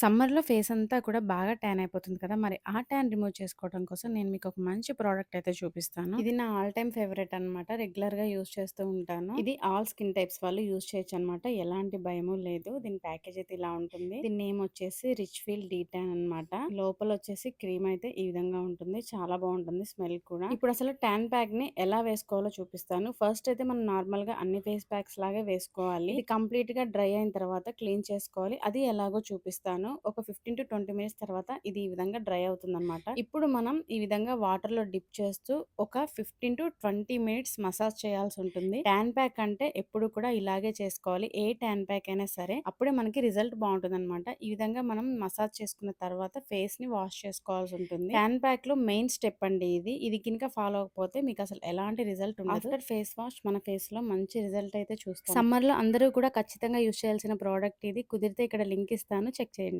సమ్మర్‌లో ఫేస్ అంతా కూడా బాగా ట్యాన్ అయిపోతుంది కదా! మరి ఆ ట్యాన్ రిమూవ్ చేసుకోవడం కోసం నేను మీకు ఒక మంచి ప్రోడక్ట్ అయితే చూపిస్తాను. ఇది నా ఆల్ టైమ్ ఫేవరెట్ అనమాట. రెగ్యులర్‌గా యూజ్ చేస్తూ ఉంటాను. ఇది ఆల్ స్కిన్ టైప్స్ వాళ్ళు యూస్ చేయొచ్చు అనమాట ఎలాంటి భయము లేదు. దీని ప్యాకేజ్ అయితే ఇలా ఉంటుంది. దీని నేమ్ వచ్చేసి రిచ్ ఫీల్ డీ ట్యాన్ అనమాట. లోపల వచ్చేసి క్రీమ్ అయితే ఈ విధంగా ఉంటుంది. చాలా బాగుంటుంది స్మెల్ కూడా. ఇప్పుడు అసలు ట్యాన్ ప్యాక్ని ఎలా వేసుకోవాలో చూపిస్తాను. ఫస్ట్ అయితే మనం నార్మల్గా అన్ని ఫేస్ ప్యాక్స్ లాగే వేసుకోవాలి. ఇది కంప్లీట్గా డ్రై అయిన తర్వాత క్లీన్ చేసుకోవాలి. అది ఎలాగో చూపిస్తాను. ఒక ఫిఫ్టీన్ టు ట్వంటీ మినిట్స్ తర్వాత ఇది ఈ విధంగా డ్రై అవుతుంది అనమాట. ఇప్పుడు మనం ఈ విధంగా వాటర్లో డిప్ చేస్తూ ఒక fifteen to twenty minutes massage చేయాల్సి ఉంటుంది. ట్యాన్ ప్యాక్ అంటే ఎప్పుడు కూడా ఇలాగే చేసుకోవాలి. ఏ ట్యాన్ ప్యాక్ అయినా సరే అప్పుడే మనకి రిజల్ట్ బాగుంటుంది అనమాట. ఈ విధంగా మనం మసాజ్ చేసుకున్న తర్వాత ఫేస్ని వాష్ చేసుకోవాల్సి ఉంటుంది. ట్యాన్ ప్యాక్లో మెయిన్ స్టెప్ అండి ఇది. ఇది కనుక ఫాలో అవ్వకపోతే మీకు అసలు ఎలాంటి రిజల్ట్ ఉండదు. ఆఫ్టర్ ఫేస్ వాష్ మన ఫేస్లో మంచి రిజల్ట్ అయితే చూస్తాం. సమ్మర్లో అందరూ కూడా ఖచ్చితంగా యూజ్ చేయాల్సిన ప్రోడక్ట్ ఇది. కుదిరితే ఇక్కడ లింక్ ఇస్తాను చెక్ చేయండి.